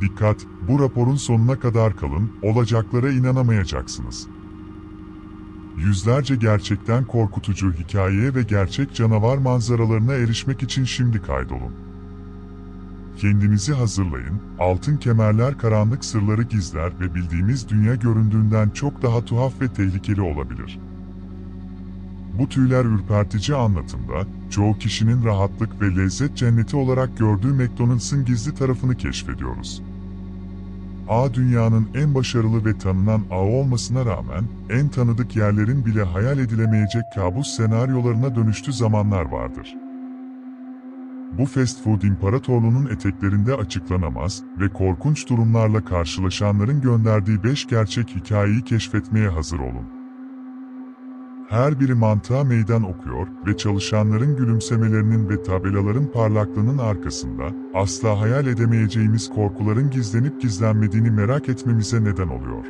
Dikkat, bu raporun sonuna kadar kalın, olacaklara inanamayacaksınız. Yüzlerce gerçekten korkutucu hikayeye ve gerçek canavar manzaralarına erişmek için şimdi kaydolun. Kendinizi hazırlayın, altın kemerler karanlık sırları gizler ve bildiğimiz dünya göründüğünden çok daha tuhaf ve tehlikeli olabilir. Bu tüyler ürpertici anlatımda, çoğu kişinin rahatlık ve lezzet cenneti olarak gördüğü McDonald's'ın gizli tarafını keşfediyoruz. A dünyanın en başarılı ve tanınan ağ olmasına rağmen, en tanıdık yerlerin bile hayal edilemeyecek kabus senaryolarına dönüştü zamanlar vardır. Bu fast food imparatorluğunun eteklerinde açıklanamaz ve korkunç durumlarla karşılaşanların gönderdiği 5 gerçek hikayeyi keşfetmeye hazır olun. Her biri mantığa meydan okuyor ve çalışanların gülümsemelerinin ve tabelaların parlaklığının arkasında asla hayal edemeyeceğimiz korkuların gizlenip gizlenmediğini merak etmemize neden oluyor.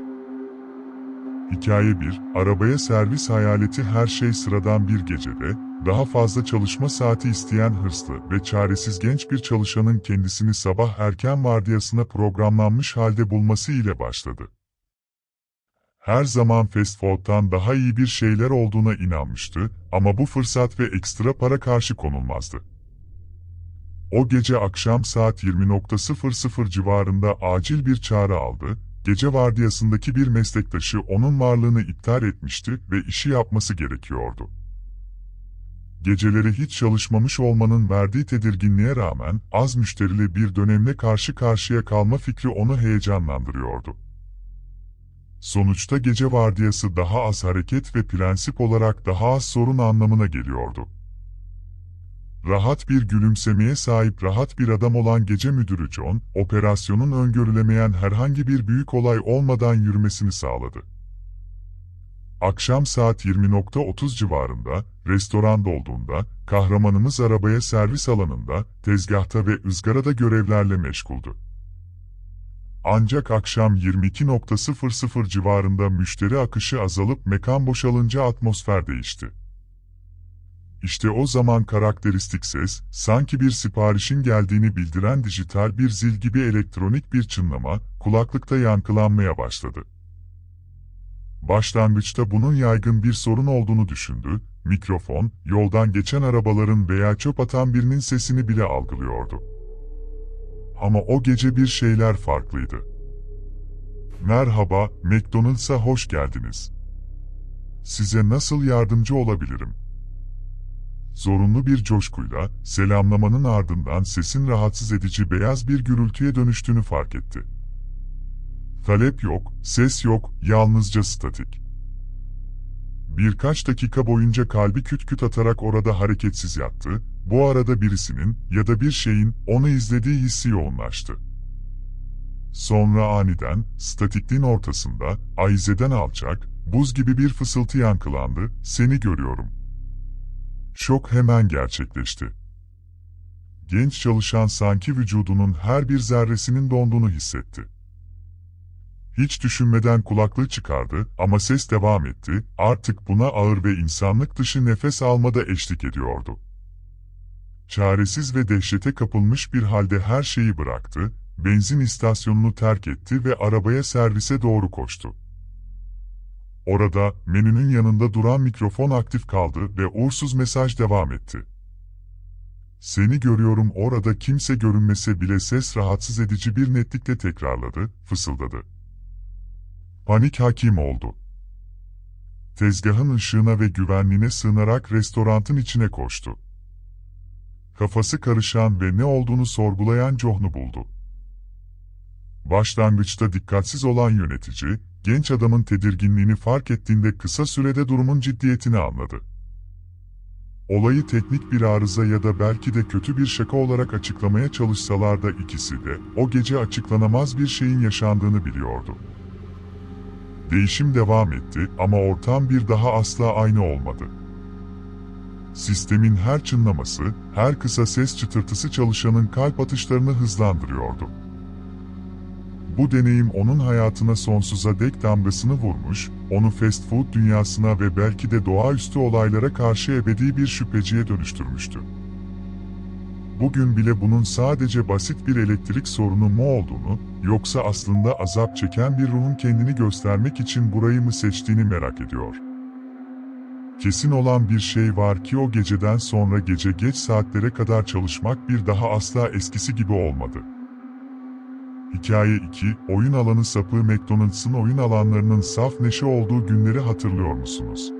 Hikaye 1, arabaya servis hayaleti her şey sıradan bir gecede, daha fazla çalışma saati isteyen hırslı ve çaresiz genç bir çalışanın kendisini sabah erken vardiyasına programlanmış halde bulması ile başladı her zaman fast food'tan daha iyi bir şeyler olduğuna inanmıştı ama bu fırsat ve ekstra para karşı konulmazdı. O gece akşam saat 20.00 civarında acil bir çağrı aldı, gece vardiyasındaki bir meslektaşı onun varlığını iptal etmişti ve işi yapması gerekiyordu. Geceleri hiç çalışmamış olmanın verdiği tedirginliğe rağmen az müşterili bir dönemle karşı karşıya kalma fikri onu heyecanlandırıyordu. Sonuçta gece vardiyası daha az hareket ve prensip olarak daha az sorun anlamına geliyordu. Rahat bir gülümsemeye sahip rahat bir adam olan gece müdürü John, operasyonun öngörülemeyen herhangi bir büyük olay olmadan yürümesini sağladı. Akşam saat 20.30 civarında, restoranda olduğunda, kahramanımız arabaya servis alanında, tezgahta ve ızgarada görevlerle meşguldü. Ancak akşam 22.00 civarında müşteri akışı azalıp mekan boşalınca atmosfer değişti. İşte o zaman karakteristik ses, sanki bir siparişin geldiğini bildiren dijital bir zil gibi elektronik bir çınlama, kulaklıkta yankılanmaya başladı. Başlangıçta bunun yaygın bir sorun olduğunu düşündü, mikrofon, yoldan geçen arabaların veya çöp atan birinin sesini bile algılıyordu. Ama o gece bir şeyler farklıydı. Merhaba, McDonald's'a hoş geldiniz. Size nasıl yardımcı olabilirim? Zorunlu bir coşkuyla, selamlamanın ardından sesin rahatsız edici beyaz bir gürültüye dönüştüğünü fark etti. Talep yok, ses yok, yalnızca statik. Birkaç dakika boyunca kalbi küt küt atarak orada hareketsiz yattı, bu arada birisinin ya da bir şeyin onu izlediği hissi yoğunlaştı. Sonra aniden, statikliğin ortasında, ayizeden alçak, buz gibi bir fısıltı yankılandı, seni görüyorum. Şok hemen gerçekleşti. Genç çalışan sanki vücudunun her bir zerresinin donduğunu hissetti. Hiç düşünmeden kulaklığı çıkardı ama ses devam etti, artık buna ağır ve insanlık dışı nefes almada eşlik ediyordu. Çaresiz ve dehşete kapılmış bir halde her şeyi bıraktı, benzin istasyonunu terk etti ve arabaya servise doğru koştu. Orada, menünün yanında duran mikrofon aktif kaldı ve uğursuz mesaj devam etti. Seni görüyorum orada kimse görünmese bile ses rahatsız edici bir netlikle tekrarladı, fısıldadı. Panik hakim oldu. Tezgahın ışığına ve güvenliğine sığınarak restorantın içine koştu. Kafası karışan ve ne olduğunu sorgulayan John'u buldu. Başlangıçta dikkatsiz olan yönetici, genç adamın tedirginliğini fark ettiğinde kısa sürede durumun ciddiyetini anladı. Olayı teknik bir arıza ya da belki de kötü bir şaka olarak açıklamaya çalışsalar da ikisi de o gece açıklanamaz bir şeyin yaşandığını biliyordu. Değişim devam etti ama ortam bir daha asla aynı olmadı. Sistemin her çınlaması, her kısa ses çıtırtısı çalışanın kalp atışlarını hızlandırıyordu. Bu deneyim onun hayatına sonsuza dek damgasını vurmuş, onu fast food dünyasına ve belki de doğaüstü olaylara karşı ebedi bir şüpheciye dönüştürmüştü. Bugün bile bunun sadece basit bir elektrik sorunu mu olduğunu, yoksa aslında azap çeken bir ruhun kendini göstermek için burayı mı seçtiğini merak ediyor. Kesin olan bir şey var ki o geceden sonra gece geç saatlere kadar çalışmak bir daha asla eskisi gibi olmadı. Hikaye 2, oyun alanı sapığı McDonald's'ın oyun alanlarının saf neşe olduğu günleri hatırlıyor musunuz?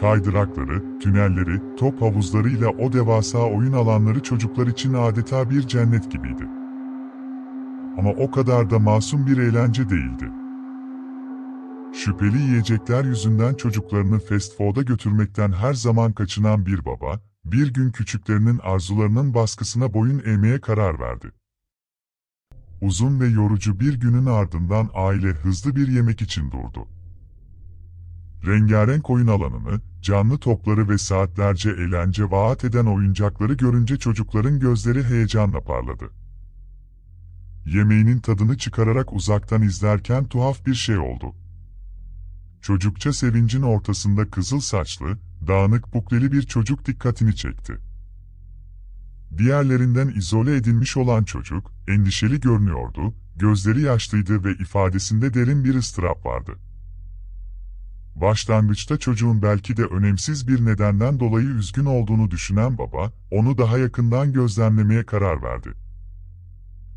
Kaydırakları, tünelleri, top havuzlarıyla o devasa oyun alanları çocuklar için adeta bir cennet gibiydi. Ama o kadar da masum bir eğlence değildi. Şüpheli yiyecekler yüzünden çocuklarını fast food'a götürmekten her zaman kaçınan bir baba, bir gün küçüklerinin arzularının baskısına boyun eğmeye karar verdi. Uzun ve yorucu bir günün ardından aile hızlı bir yemek için durdu. Rengarenk oyun alanını, canlı topları ve saatlerce eğlence vaat eden oyuncakları görünce çocukların gözleri heyecanla parladı. Yemeğinin tadını çıkararak uzaktan izlerken tuhaf bir şey oldu. Çocukça sevincin ortasında kızıl saçlı, dağınık bukleli bir çocuk dikkatini çekti. Diğerlerinden izole edilmiş olan çocuk, endişeli görünüyordu, gözleri yaşlıydı ve ifadesinde derin bir ıstırap vardı. Başlangıçta çocuğun belki de önemsiz bir nedenden dolayı üzgün olduğunu düşünen baba, onu daha yakından gözlemlemeye karar verdi.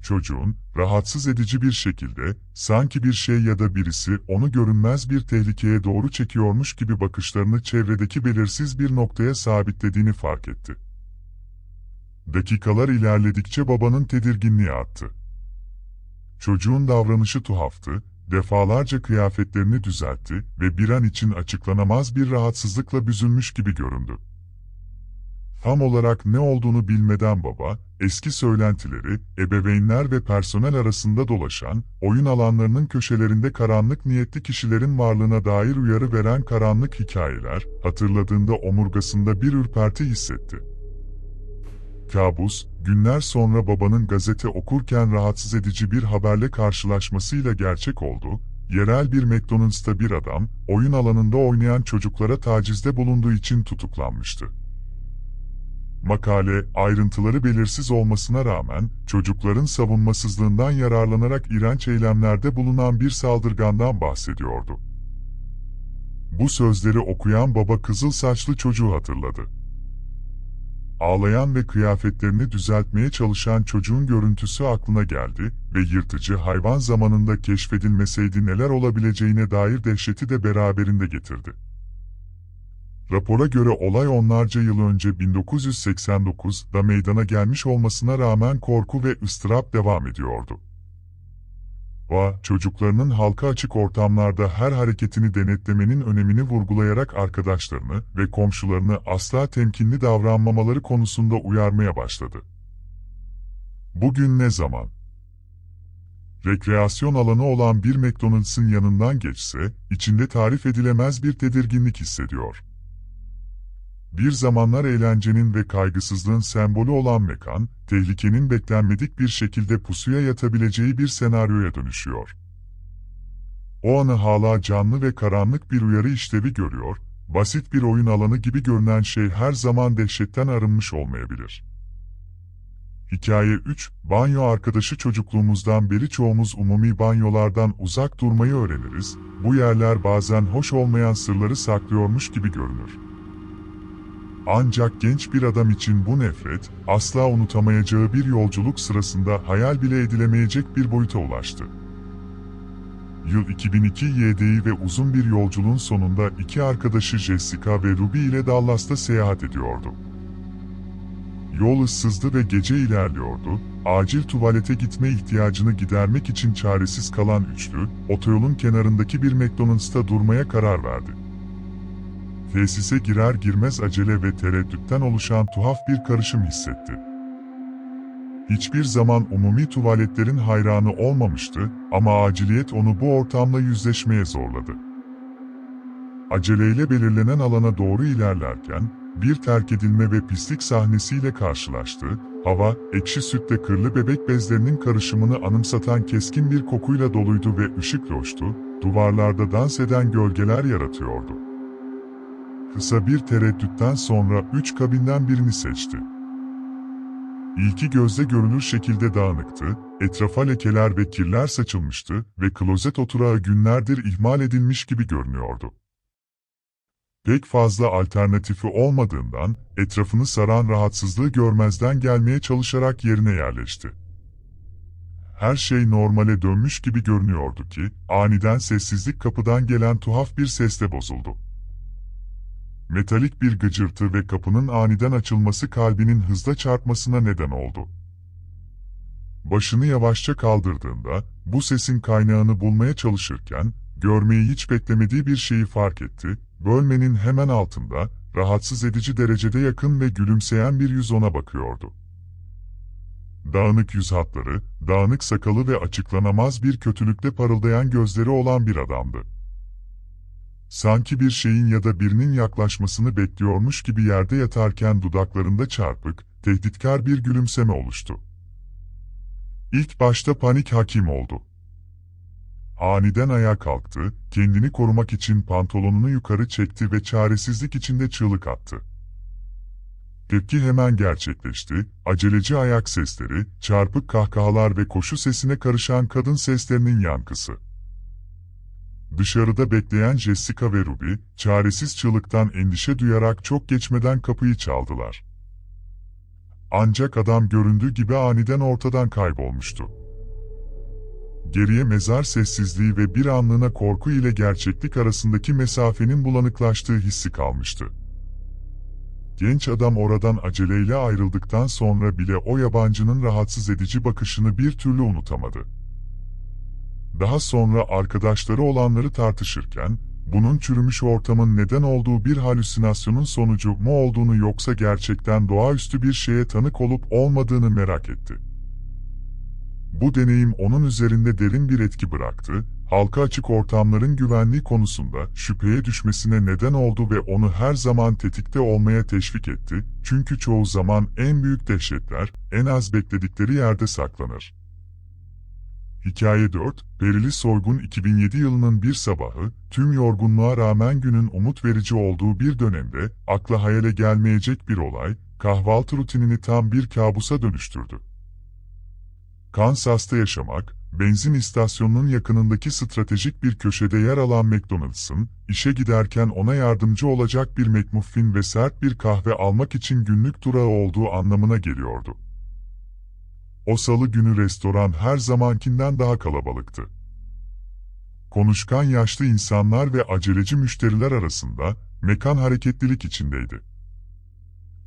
Çocuğun, rahatsız edici bir şekilde, sanki bir şey ya da birisi onu görünmez bir tehlikeye doğru çekiyormuş gibi bakışlarını çevredeki belirsiz bir noktaya sabitlediğini fark etti. Dakikalar ilerledikçe babanın tedirginliği arttı. Çocuğun davranışı tuhaftı, defalarca kıyafetlerini düzeltti ve bir an için açıklanamaz bir rahatsızlıkla büzülmüş gibi göründü. Tam olarak ne olduğunu bilmeden baba, eski söylentileri, ebeveynler ve personel arasında dolaşan, oyun alanlarının köşelerinde karanlık niyetli kişilerin varlığına dair uyarı veren karanlık hikayeler, hatırladığında omurgasında bir ürperti hissetti. Kabus, günler sonra babanın gazete okurken rahatsız edici bir haberle karşılaşmasıyla gerçek oldu. Yerel bir McDonald's'ta bir adam, oyun alanında oynayan çocuklara tacizde bulunduğu için tutuklanmıştı. Makale, ayrıntıları belirsiz olmasına rağmen, çocukların savunmasızlığından yararlanarak iğrenç eylemlerde bulunan bir saldırgandan bahsediyordu. Bu sözleri okuyan baba kızıl saçlı çocuğu hatırladı. Ağlayan ve kıyafetlerini düzeltmeye çalışan çocuğun görüntüsü aklına geldi ve yırtıcı hayvan zamanında keşfedilmeseydi neler olabileceğine dair dehşeti de beraberinde getirdi. Rapora göre olay onlarca yıl önce 1989'da meydana gelmiş olmasına rağmen korku ve ıstırap devam ediyordu. Va, çocuklarının halka açık ortamlarda her hareketini denetlemenin önemini vurgulayarak arkadaşlarını ve komşularını asla temkinli davranmamaları konusunda uyarmaya başladı. Bugün ne zaman? Rekreasyon alanı olan bir McDonald's'ın yanından geçse, içinde tarif edilemez bir tedirginlik hissediyor. Bir zamanlar eğlencenin ve kaygısızlığın sembolü olan mekan, tehlikenin beklenmedik bir şekilde pusuya yatabileceği bir senaryoya dönüşüyor. O anı hala canlı ve karanlık bir uyarı işlevi görüyor, basit bir oyun alanı gibi görünen şey her zaman dehşetten arınmış olmayabilir. Hikaye 3, banyo arkadaşı çocukluğumuzdan beri çoğumuz umumi banyolardan uzak durmayı öğreniriz, bu yerler bazen hoş olmayan sırları saklıyormuş gibi görünür. Ancak genç bir adam için bu nefret, asla unutamayacağı bir yolculuk sırasında hayal bile edilemeyecek bir boyuta ulaştı. Yıl 2002 YDI ve uzun bir yolculuğun sonunda iki arkadaşı Jessica ve Ruby ile Dallas'ta seyahat ediyordu. Yol ıssızdı ve gece ilerliyordu, acil tuvalete gitme ihtiyacını gidermek için çaresiz kalan üçlü, otoyolun kenarındaki bir McDonald's'ta durmaya karar verdi. Tesise girer girmez acele ve tereddütten oluşan tuhaf bir karışım hissetti. Hiçbir zaman umumi tuvaletlerin hayranı olmamıştı ama aciliyet onu bu ortamla yüzleşmeye zorladı. Aceleyle belirlenen alana doğru ilerlerken, bir terk edilme ve pislik sahnesiyle karşılaştı, hava, ekşi sütle kırlı bebek bezlerinin karışımını anımsatan keskin bir kokuyla doluydu ve ışık loştu, duvarlarda dans eden gölgeler yaratıyordu. Kısa bir tereddütten sonra üç kabinden birini seçti. İlki gözle görünür şekilde dağınıktı, etrafa lekeler ve kirler saçılmıştı ve klozet oturağı günlerdir ihmal edilmiş gibi görünüyordu. Pek fazla alternatifi olmadığından, etrafını saran rahatsızlığı görmezden gelmeye çalışarak yerine yerleşti. Her şey normale dönmüş gibi görünüyordu ki, aniden sessizlik kapıdan gelen tuhaf bir sesle bozuldu. Metalik bir gıcırtı ve kapının aniden açılması kalbinin hızla çarpmasına neden oldu. Başını yavaşça kaldırdığında, bu sesin kaynağını bulmaya çalışırken, görmeyi hiç beklemediği bir şeyi fark etti, bölmenin hemen altında, rahatsız edici derecede yakın ve gülümseyen bir yüz ona bakıyordu. Dağınık yüz hatları, dağınık sakalı ve açıklanamaz bir kötülükle parıldayan gözleri olan bir adamdı. Sanki bir şeyin ya da birinin yaklaşmasını bekliyormuş gibi yerde yatarken dudaklarında çarpık, tehditkar bir gülümseme oluştu. İlk başta panik hakim oldu. Aniden ayağa kalktı, kendini korumak için pantolonunu yukarı çekti ve çaresizlik içinde çığlık attı. Tepki hemen gerçekleşti, aceleci ayak sesleri, çarpık kahkahalar ve koşu sesine karışan kadın seslerinin yankısı. Dışarıda bekleyen Jessica ve Ruby, çaresiz çığlıktan endişe duyarak çok geçmeden kapıyı çaldılar. Ancak adam göründüğü gibi aniden ortadan kaybolmuştu. Geriye mezar sessizliği ve bir anlığına korku ile gerçeklik arasındaki mesafenin bulanıklaştığı hissi kalmıştı. Genç adam oradan aceleyle ayrıldıktan sonra bile o yabancının rahatsız edici bakışını bir türlü unutamadı. Daha sonra arkadaşları olanları tartışırken, bunun çürümüş ortamın neden olduğu bir halüsinasyonun sonucu mu olduğunu yoksa gerçekten doğaüstü bir şeye tanık olup olmadığını merak etti. Bu deneyim onun üzerinde derin bir etki bıraktı, halka açık ortamların güvenliği konusunda şüpheye düşmesine neden oldu ve onu her zaman tetikte olmaya teşvik etti, çünkü çoğu zaman en büyük dehşetler, en az bekledikleri yerde saklanır. Hikaye 4, Perili Soygun 2007 yılının bir sabahı, tüm yorgunluğa rağmen günün umut verici olduğu bir dönemde, akla hayale gelmeyecek bir olay, kahvaltı rutinini tam bir kabusa dönüştürdü. Kansas'ta yaşamak, benzin istasyonunun yakınındaki stratejik bir köşede yer alan McDonald's'ın, işe giderken ona yardımcı olacak bir McMuffin ve sert bir kahve almak için günlük durağı olduğu anlamına geliyordu. O salı günü restoran her zamankinden daha kalabalıktı. Konuşkan yaşlı insanlar ve aceleci müşteriler arasında mekan hareketlilik içindeydi.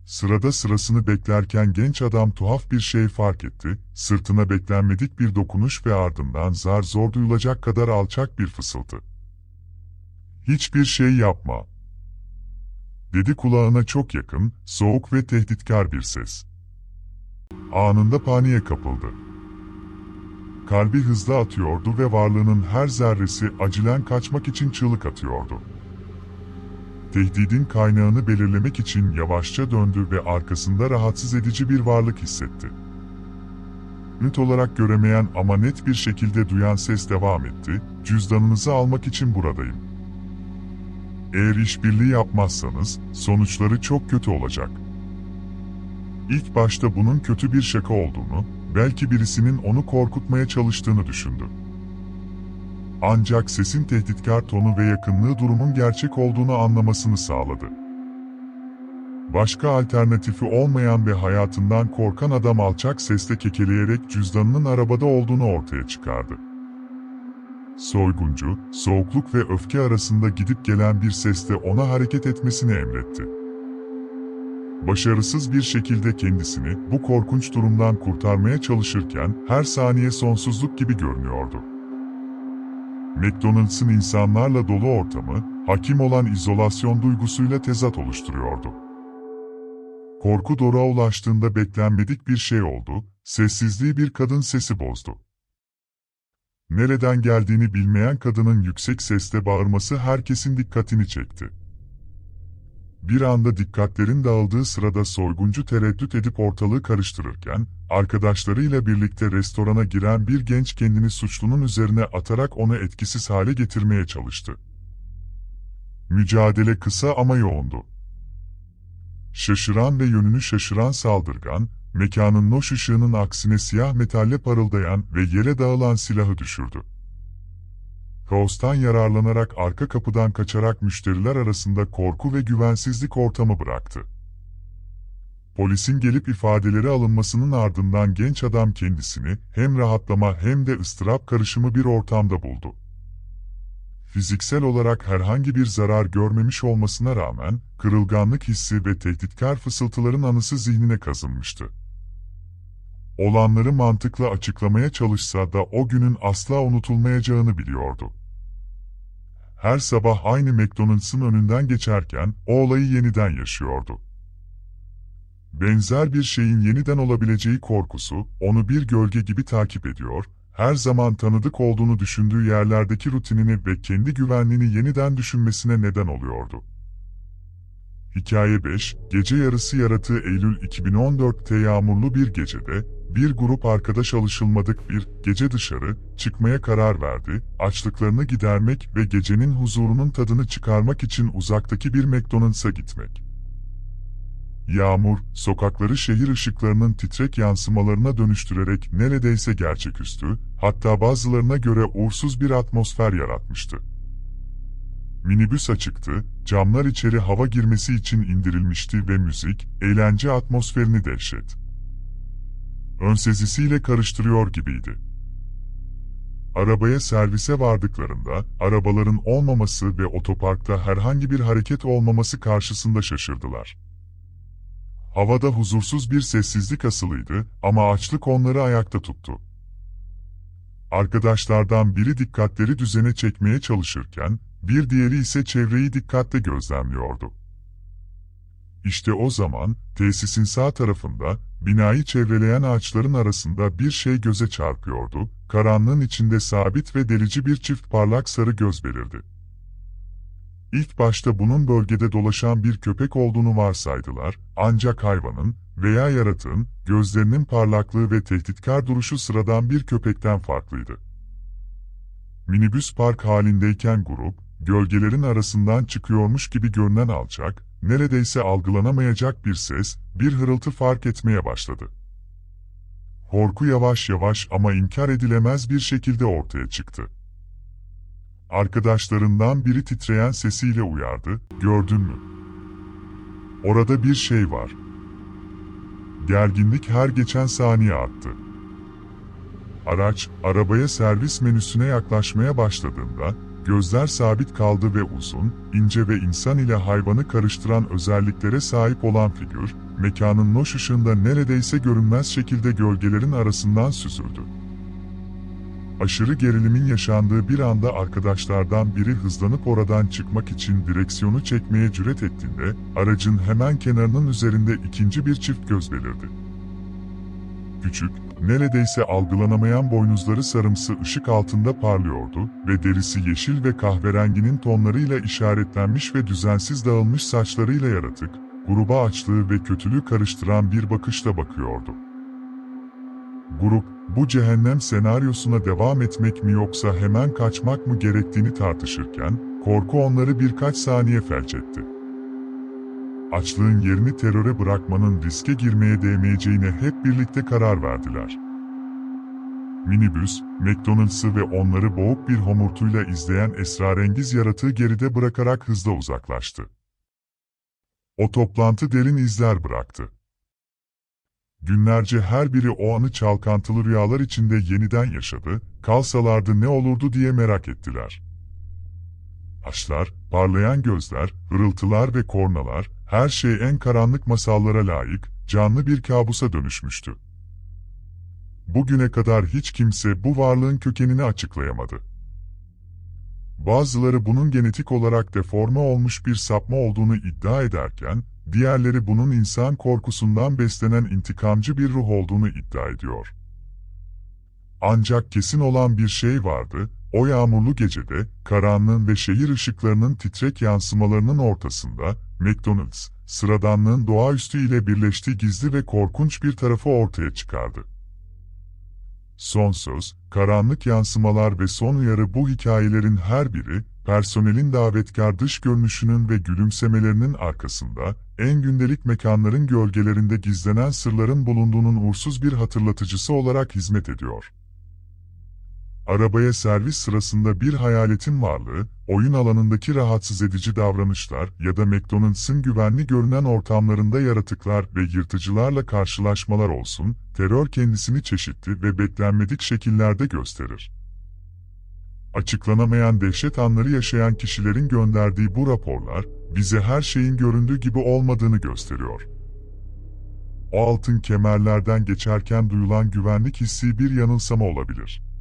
Sırada sırasını beklerken genç adam tuhaf bir şey fark etti, sırtına beklenmedik bir dokunuş ve ardından zar zor duyulacak kadar alçak bir fısıltı. Hiçbir şey yapma. Dedi kulağına çok yakın, soğuk ve tehditkar bir ses. Anında paniğe kapıldı. Kalbi hızla atıyordu ve varlığının her zerresi acilen kaçmak için çığlık atıyordu. Tehdidin kaynağını belirlemek için yavaşça döndü ve arkasında rahatsız edici bir varlık hissetti. Net olarak göremeyen ama net bir şekilde duyan ses devam etti, cüzdanınızı almak için buradayım. Eğer işbirliği yapmazsanız, sonuçları çok kötü olacak. İlk başta bunun kötü bir şaka olduğunu, belki birisinin onu korkutmaya çalıştığını düşündü. Ancak sesin tehditkar tonu ve yakınlığı durumun gerçek olduğunu anlamasını sağladı. Başka alternatifi olmayan ve hayatından korkan adam alçak sesle kekeleyerek cüzdanının arabada olduğunu ortaya çıkardı. Soyguncu, soğukluk ve öfke arasında gidip gelen bir sesle ona hareket etmesini emretti. Başarısız bir şekilde kendisini bu korkunç durumdan kurtarmaya çalışırken her saniye sonsuzluk gibi görünüyordu. McDonald's'ın insanlarla dolu ortamı, hakim olan izolasyon duygusuyla tezat oluşturuyordu. Korku doruğa ulaştığında beklenmedik bir şey oldu, sessizliği bir kadın sesi bozdu. Nereden geldiğini bilmeyen kadının yüksek sesle bağırması herkesin dikkatini çekti. Bir anda dikkatlerin dağıldığı sırada soyguncu tereddüt edip ortalığı karıştırırken, arkadaşlarıyla birlikte restorana giren bir genç kendini suçlunun üzerine atarak onu etkisiz hale getirmeye çalıştı. Mücadele kısa ama yoğundu. Şaşıran ve yönünü şaşıran saldırgan, mekanın loş ışığının aksine siyah metalle parıldayan ve yere dağılan silahı düşürdü. Kaostan yararlanarak arka kapıdan kaçarak müşteriler arasında korku ve güvensizlik ortamı bıraktı. Polisin gelip ifadeleri alınmasının ardından genç adam kendisini hem rahatlama hem de ıstırap karışımı bir ortamda buldu. Fiziksel olarak herhangi bir zarar görmemiş olmasına rağmen, kırılganlık hissi ve tehditkar fısıltıların anısı zihnine kazınmıştı. Olanları mantıkla açıklamaya çalışsa da o günün asla unutulmayacağını biliyordu. Her sabah aynı McDonald's'ın önünden geçerken o olayı yeniden yaşıyordu. Benzer bir şeyin yeniden olabileceği korkusu onu bir gölge gibi takip ediyor, her zaman tanıdık olduğunu düşündüğü yerlerdeki rutinini ve kendi güvenliğini yeniden düşünmesine neden oluyordu. Hikaye 5, gece yarısı yaratığı Eylül 2014'te yağmurlu bir gecede, bir grup arkadaş alışılmadık bir gece dışarı çıkmaya karar verdi, açlıklarını gidermek ve gecenin huzurunun tadını çıkarmak için uzaktaki bir McDonald's'a gitmek. Yağmur, sokakları şehir ışıklarının titrek yansımalarına dönüştürerek neredeyse gerçeküstü, hatta bazılarına göre uğursuz bir atmosfer yaratmıştı. Minibüs açıktı, camlar içeri hava girmesi için indirilmişti ve müzik, eğlence atmosferini dehşet. Önsezisiyle karıştırıyor gibiydi. Arabaya servise vardıklarında, arabaların olmaması ve otoparkta herhangi bir hareket olmaması karşısında şaşırdılar. Havada huzursuz bir sessizlik asılıydı ama açlık onları ayakta tuttu. Arkadaşlardan biri dikkatleri düzene çekmeye çalışırken, bir diğeri ise çevreyi dikkatle gözlemliyordu. İşte o zaman, tesisin sağ tarafında, binayı çevreleyen ağaçların arasında bir şey göze çarpıyordu, karanlığın içinde sabit ve delici bir çift parlak sarı göz belirdi. İlk başta bunun bölgede dolaşan bir köpek olduğunu varsaydılar, ancak hayvanın veya yaratığın gözlerinin parlaklığı ve tehditkar duruşu sıradan bir köpekten farklıydı. Minibüs park halindeyken grup, gölgelerin arasından çıkıyormuş gibi görünen alçak, neredeyse algılanamayacak bir ses, bir hırıltı fark etmeye başladı. Korku yavaş yavaş ama inkar edilemez bir şekilde ortaya çıktı. Arkadaşlarından biri titreyen sesiyle uyardı, gördün mü? Orada bir şey var. Gerginlik her geçen saniye arttı. Araç, arabaya servis menüsüne yaklaşmaya başladığında, gözler sabit kaldı ve uzun, ince ve insan ile hayvanı karıştıran özelliklere sahip olan figür, mekanın loş ışığında neredeyse görünmez şekilde gölgelerin arasından süzüldü. Aşırı gerilimin yaşandığı bir anda arkadaşlardan biri hızlanıp oradan çıkmak için direksiyonu çekmeye cüret ettiğinde, aracın hemen kenarının üzerinde ikinci bir çift göz belirdi. Küçük, neredeyse algılanamayan boynuzları sarımsı ışık altında parlıyordu ve derisi yeşil ve kahverenginin tonlarıyla işaretlenmiş ve düzensiz dağılmış saçlarıyla yaratık, gruba açlığı ve kötülüğü karıştıran bir bakışla bakıyordu. Grup, bu cehennem senaryosuna devam etmek mi yoksa hemen kaçmak mı gerektiğini tartışırken, korku onları birkaç saniye felç etti. Açlığın yerini teröre bırakmanın riske girmeye değmeyeceğine hep birlikte karar verdiler. Minibüs, McDonald's'ı ve onları boğuk bir homurtuyla izleyen esrarengiz yaratığı geride bırakarak hızla uzaklaştı. O toplantı derin izler bıraktı. Günlerce her biri o anı çalkantılı rüyalar içinde yeniden yaşadı, kalsalardı ne olurdu diye merak ettiler. Taşlar, parlayan gözler, hırıltılar ve kornalar, her şey en karanlık masallara layık, canlı bir kabusa dönüşmüştü. Bugüne kadar hiç kimse bu varlığın kökenini açıklayamadı. Bazıları bunun genetik olarak deforme olmuş bir sapma olduğunu iddia ederken, diğerleri bunun insan korkusundan beslenen intikamcı bir ruh olduğunu iddia ediyor. Ancak kesin olan bir şey vardı, o yağmurlu gecede, karanlığın ve şehir ışıklarının titrek yansımalarının ortasında, McDonald's, sıradanlığın doğaüstü ile birleştiği gizli ve korkunç bir tarafı ortaya çıkardı. Son söz, karanlık yansımalar ve son uyarı bu hikayelerin her biri, personelin davetkar dış görünüşünün ve gülümsemelerinin arkasında, en gündelik mekanların gölgelerinde gizlenen sırların bulunduğunun uğursuz bir hatırlatıcısı olarak hizmet ediyor. Arabaya servis sırasında bir hayaletin varlığı, oyun alanındaki rahatsız edici davranışlar ya da McDonald's'ın güvenli görünen ortamlarında yaratıklar ve yırtıcılarla karşılaşmalar olsun, terör kendisini çeşitli ve beklenmedik şekillerde gösterir. Açıklanamayan dehşet anları yaşayan kişilerin gönderdiği bu raporlar, bize her şeyin göründüğü gibi olmadığını gösteriyor. O altın kemerlerden geçerken duyulan güvenlik hissi bir yanılsama olabilir.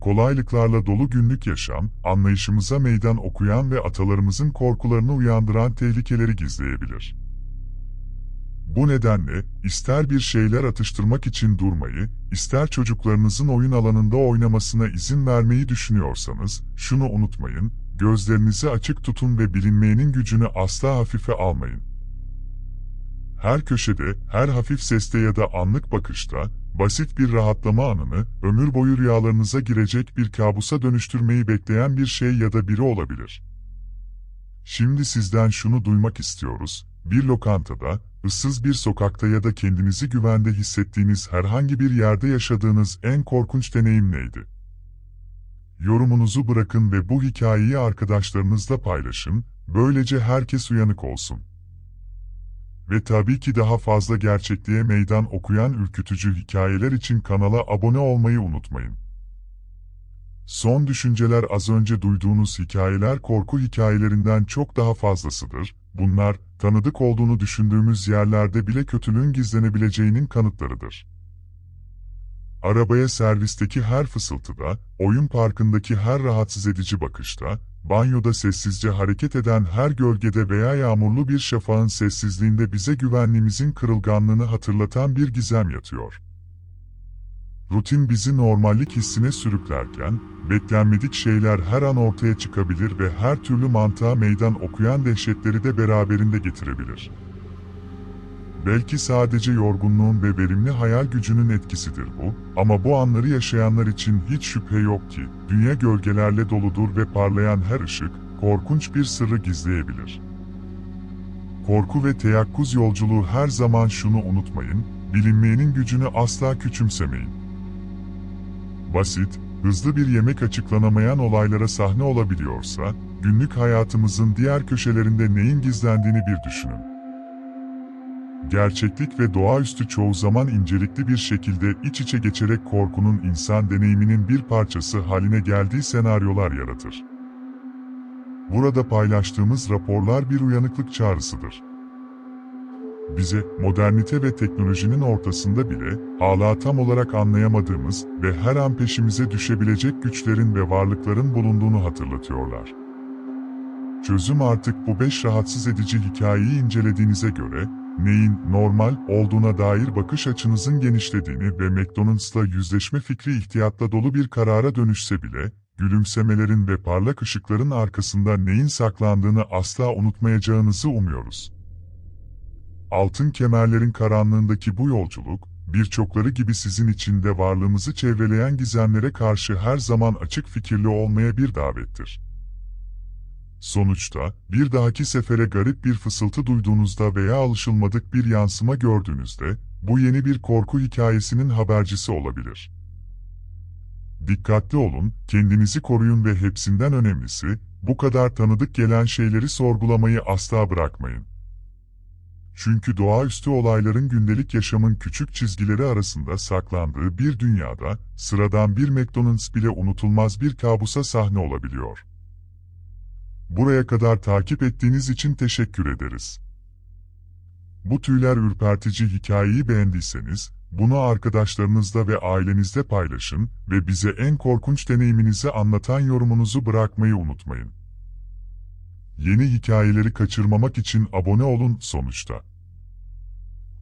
Kolaylıklarla dolu günlük yaşam, anlayışımıza meydan okuyan ve atalarımızın korkularını uyandıran tehlikeleri gizleyebilir. Bu nedenle, ister bir şeyler atıştırmak için durmayı, ister çocuklarınızın oyun alanında oynamasına izin vermeyi düşünüyorsanız, şunu unutmayın, gözlerinizi açık tutun ve bilinmeyenin gücünü asla hafife almayın. Her köşede, her hafif seste ya da anlık bakışta, basit bir rahatlama anını, ömür boyu rüyalarınıza girecek bir kabusa dönüştürmeyi bekleyen bir şey ya da biri olabilir. Şimdi sizden şunu duymak istiyoruz, bir lokantada, ıssız bir sokakta ya da kendinizi güvende hissettiğiniz herhangi bir yerde yaşadığınız en korkunç deneyim neydi? Yorumunuzu bırakın ve bu hikayeyi arkadaşlarınızla paylaşın, böylece herkes uyanık olsun. Ve tabii ki daha fazla gerçekliğe meydan okuyan ürkütücü hikayeler için kanala abone olmayı unutmayın. Son düşünceler az önce duyduğunuz hikayeler korku hikayelerinden çok daha fazlasıdır. Bunlar, tanıdık olduğunu düşündüğümüz yerlerde bile kötülüğün gizlenebileceğinin kanıtlarıdır. Arabaya servisteki her fısıltıda, oyun parkındaki her rahatsız edici bakışta, banyoda sessizce hareket eden her gölgede veya yağmurlu bir şafağın sessizliğinde bize güvenliğimizin kırılganlığını hatırlatan bir gizem yatıyor. Rutin bizi normallik hissine sürüklerken, beklenmedik şeyler her an ortaya çıkabilir ve her türlü mantığa meydan okuyan dehşetleri de beraberinde getirebilir. Belki sadece yorgunluğun ve verimli hayal gücünün etkisidir bu, ama bu anları yaşayanlar için hiç şüphe yok ki, dünya gölgelerle doludur ve parlayan her ışık, korkunç bir sırrı gizleyebilir. Korku ve teyakkuz yolculuğu her zaman şunu unutmayın, bilinmeyenin gücünü asla küçümsemeyin. Basit, hızlı bir yemek açıklanamayan olaylara sahne olabiliyorsa, günlük hayatımızın diğer köşelerinde neyin gizlendiğini bir düşünün. Gerçeklik ve doğaüstü çoğu zaman incelikli bir şekilde iç içe geçerek korkunun insan deneyiminin bir parçası haline geldiği senaryolar yaratır. Burada paylaştığımız raporlar bir uyanıklık çağrısıdır. Bize, modernite ve teknolojinin ortasında bile, hala tam olarak anlayamadığımız ve her an peşimize düşebilecek güçlerin ve varlıkların bulunduğunu hatırlatıyorlar. Çözüm artık bu beş rahatsız edici hikayeyi incelediğinize göre, neyin normal olduğuna dair bakış açınızın genişlediğini ve McDonald's'la yüzleşme fikri ihtiyatla dolu bir karara dönüşse bile, gülümsemelerin ve parlak ışıkların arkasında neyin saklandığını asla unutmayacağınızı umuyoruz. Altın kemerlerin karanlığındaki bu yolculuk, birçokları gibi sizin için de varlığımızı çevreleyen gizemlere karşı her zaman açık fikirli olmaya bir davettir. Sonuçta, bir dahaki sefere garip bir fısıltı duyduğunuzda veya alışılmadık bir yansıma gördüğünüzde, bu yeni bir korku hikayesinin habercisi olabilir. Dikkatli olun, kendinizi koruyun ve hepsinden önemlisi, bu kadar tanıdık gelen şeyleri sorgulamayı asla bırakmayın. Çünkü doğaüstü olayların gündelik yaşamın küçük çizgileri arasında saklandığı bir dünyada, sıradan bir McDonald's bile unutulmaz bir kabusa sahne olabiliyor. Buraya kadar takip ettiğiniz için teşekkür ederiz. Bu tüyler ürpertici hikayeyi beğendiyseniz, bunu arkadaşlarınızla ve ailenizle paylaşın ve bize en korkunç deneyiminizi anlatan yorumunuzu bırakmayı unutmayın. Yeni hikayeleri kaçırmamak için abone olun sonuçta.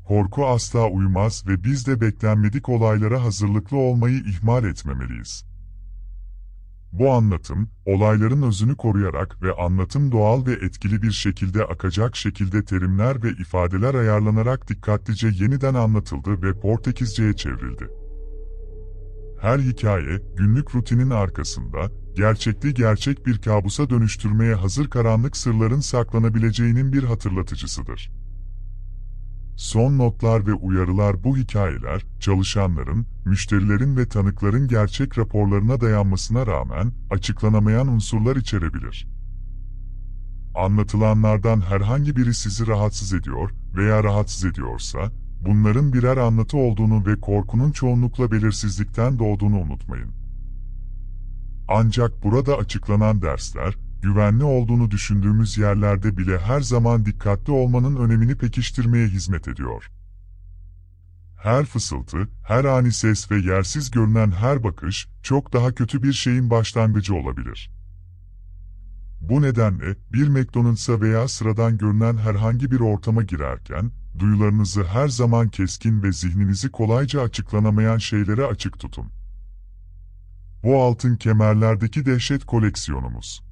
Korku asla uyumaz ve biz de beklenmedik olaylara hazırlıklı olmayı ihmal etmemeliyiz. Bu anlatım, olayların özünü koruyarak ve anlatım doğal ve etkili bir şekilde akacak şekilde terimler ve ifadeler ayarlanarak dikkatlice yeniden anlatıldı ve Portekizce'ye çevrildi. Her hikaye, günlük rutinin arkasında, gerçekliği gerçek bir kabusa dönüştürmeye hazır karanlık sırların saklanabileceğinin bir hatırlatıcısıdır. Son notlar ve uyarılar bu hikayeler, çalışanların, müşterilerin ve tanıkların gerçek raporlarına dayanmasına rağmen açıklanamayan unsurlar içerebilir. Anlatılanlardan herhangi biri sizi rahatsız ediyor veya rahatsız ediyorsa, bunların birer anlatı olduğunu ve korkunun çoğunlukla belirsizlikten doğduğunu unutmayın. Ancak burada açıklanan dersler, güvenli olduğunu düşündüğümüz yerlerde bile her zaman dikkatli olmanın önemini pekiştirmeye hizmet ediyor. Her fısıltı, her ani ses ve yersiz görünen her bakış, çok daha kötü bir şeyin başlangıcı olabilir. Bu nedenle, bir McDonald's'a veya sıradan görünen herhangi bir ortama girerken, duyularınızı her zaman keskin ve zihninizi kolayca açıklanamayan şeylere açık tutun. Bu altın kemerlerdeki dehşet koleksiyonumuz.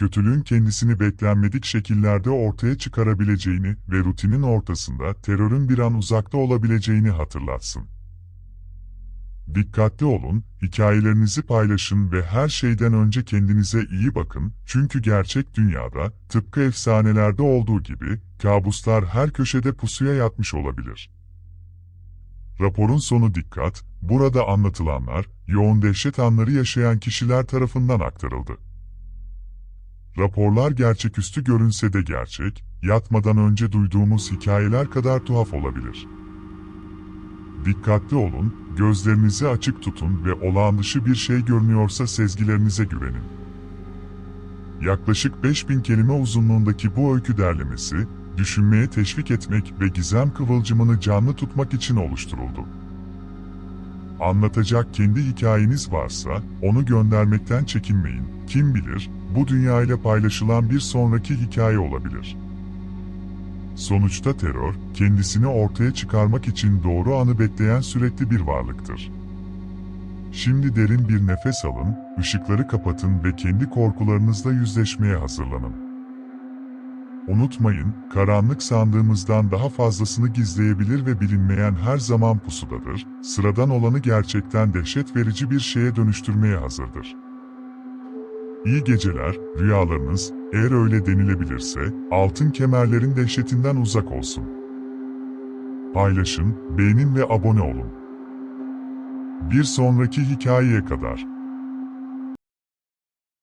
Kötülüğün kendisini beklenmedik şekillerde ortaya çıkarabileceğini ve rutinin ortasında terörün bir an uzakta olabileceğini hatırlatsın. Dikkatli olun, hikayelerinizi paylaşın ve her şeyden önce kendinize iyi bakın çünkü gerçek dünyada, tıpkı efsanelerde olduğu gibi, kabuslar her köşede pusuya yatmış olabilir. Raporun sonu dikkat, burada anlatılanlar, yoğun dehşet anları yaşayan kişiler tarafından aktarıldı. Raporlar gerçeküstü görünse de gerçek, yatmadan önce duyduğumuz hikayeler kadar tuhaf olabilir. Dikkatli olun, gözlerinizi açık tutun ve olağan dışı bir şey görünüyorsa sezgilerinize güvenin. Yaklaşık 5000 kelime uzunluğundaki bu öykü derlemesi, düşünmeye teşvik etmek ve gizem kıvılcımını canlı tutmak için oluşturuldu. Anlatacak kendi hikayeniz varsa, onu göndermekten çekinmeyin. Kim bilir, bu dünya ile paylaşılan bir sonraki hikaye olabilir. Sonuçta terör, kendisini ortaya çıkarmak için doğru anı bekleyen sürekli bir varlıktır. Şimdi derin bir nefes alın, ışıkları kapatın ve kendi korkularınızla yüzleşmeye hazırlanın. Unutmayın, karanlık sandığımızdan daha fazlasını gizleyebilir ve bilinmeyen her zaman pusudadır, sıradan olanı gerçekten dehşet verici bir şeye dönüştürmeye hazırdır. İyi geceler, rüyalarınız, eğer öyle denilebilirse, altın kemerlerin dehşetinden uzak olsun. Paylaşın, beğenin ve abone olun. Bir sonraki hikayeye kadar.